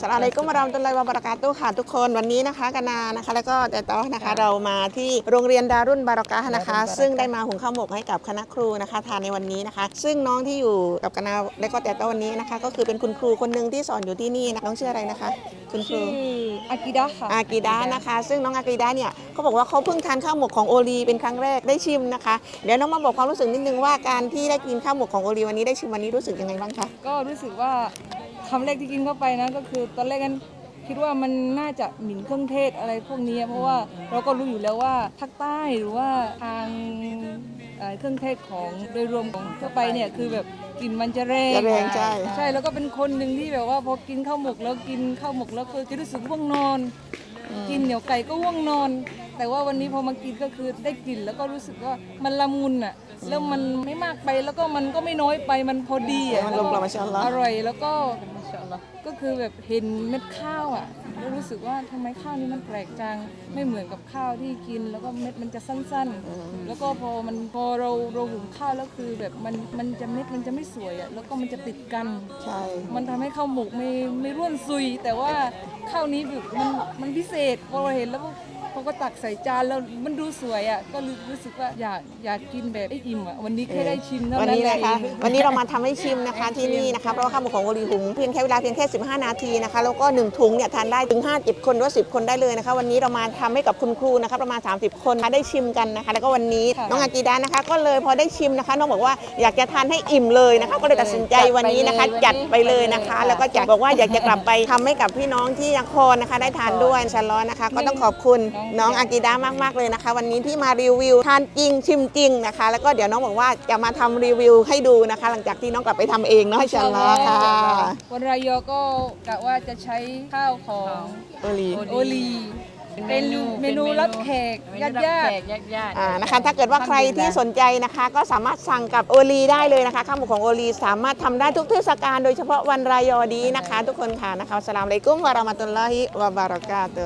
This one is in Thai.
สลามอะลัยกุมวะเราะห์มะตุลลอฮิวะบะเราะกาตุฮ์ค่ะทุกคนวันนี้นะคะกานานะคะ แล้วก็แต่ต้อนะคะ เรามาที่โรงเรียนดารุนบารอกะฮ์นะคะดารุนบารอกะฮ์ซึ่งได้มาหุงข้าวหมกให้กับคณะครูนะคะทานในวันนี้นะคะ ซึ่งน้องที่อยู่กับกานาและก็แต่ต้อวันนี้นะคะ ก็คือเป็นคุณครูคนหนึ่งที่สอนอยู่ที่นี่นะน้องชื่ออะไรนะคะ คุณครูชื่ออากิดะค่ะอากีดานะคะ ซึ่งน้องอากีดาเนี่ยเขาบอกว่าเขาเพิ่งทานข้าวหมกของโอลีเป็นครั้งแรกได้ชิมนะคะเดี๋ยวน้องมาบอกความรู้สึกนิดนึงว่าการที่ได้กินข้าวหมกของโอลีวันนี้ได้ชิมวันนี้รู้สึกยังไงบ้างคะก็รู้สึกว่า คำแรกที่กินเข้าไปนะก็คือตอนแรกนั้นคิดว่ามันน่าจะหมิ่นเครื่องเทศอะไรพวกนี้เพราะว่าเราก็รู้อยู่แล้วว่าภาคใต้หรือว่าทางเอ่อเครื่องเทศของโดยรวมของทั่วไปเนี่ยคือแบบกลิ่นมันจะแรงจะแรงใช่ใช่แล้วก็เป็นคนหนึ่งที่แบบว่าพอกินข้าวหมกแล้วกินข้าวหมกแล้วคือจะรู้สึกง่วงนอน กินเหนียวไก่ก็ง่วงนอน แต่ว่าวันนี้พอมากินก็คือได้กลิ่นแล้วก็รู้สึกว่ามันละมุนอะแล้วมันไม่มากไปแล้วก็มันก็ไม่น้อยไปมันพอดีอะมันกลมกล่อมมาชาอัลลอฮ์อร่อยแล้วก็ ก็คือแบบเห็นเม็ดข้าวอะแล้วรู้สึกว่าทำไมข้าวนี้มันแปลกจังไม่เหมือนกับข้าวที่กิน แล้วก็เม็ดมันจะสั้นๆ แล้วก็พอมันพอเราเราหุงข้าวแล้วคือแบบมันมันจะเม็ดมันจะไม่สวยอะแล้วก็มันจะติดกัน ใช่ มันทำให้ข้าวหมกไม่ไม่ร่วนซุย แต่ว่าข้าวนี้แบบมันมันพิเศษพอเราเห็นแล้ว พอก็ตักใส่จานแล้วมันดูสวยอะก็รู้รู้สึกว่าอยากอยากกินแบบได้อิ่มอะวันนี้แค่ได้ชิมเท่าวันนั้นนี้แหนะคะ เอง วันนี้เรามาทำให้ชิมนะคะที่นี่นะคะ เพราะว่าข้าวหมกของโอลีหุงเพียงแค่เวลาเพียงแค่ 15 นาทีนะคะ แล้วก็ 1 ถุงเนี่ยทานได้ถึง5 7คนหรือว่า10 คนได้เลยนะคะ วันนี้เรามาทำให้กับคุณครูนะคะประมาณ 30 คนนะคะได้ชิมกันนะคะ แล้วก็วันนี้น้องอากีดานะคะ ก็เลยพอได้ชิมนะคะ น้องบอกว่าอยากจะทานให้อิ่มเลยนะคะ ก็เลยตัดสินใจวันนี้นะคะ จัดไปเลยนะคะ แล้วก็อยากบอกว่าอยากจะกลับไปทำให้กับพี่น้องที่นครนะคะ ได้ทานด้วยชันร้อนนะคะ ก็ต้องขอบคุณ น้องอากีดามากๆเลยนะคะ วันนี้ที่มารีวิวทานจริงชิมจริงนะคะ แล้วก็เดี๋ยวน้องบอกว่าจะมาทำรีวิวให้ดูนะคะ หลังจากที่น้องกลับไปทำเองเนาะชันร้อนค่ะวันรายยอก็กะว่าจะใช้ข้าวของโอลี โอลีเป็นเมนูรับแขกญาติญาติ ญาติญาติ อ่านะคะถ้าเกิดว่าใครที่สนใจนะคะ ก็สามารถสั่งกับโอลีได้เลยนะคะข้าวหมกของโอลีสามารถทำได้ทุกเทศกาลโดยเฉพาะวันรายอดีนะคะ ทุกคนค่ะนะคะอัสสลามอะลัยกุมวะเราะมะตุลลอฮิวะบารากาตุฮ์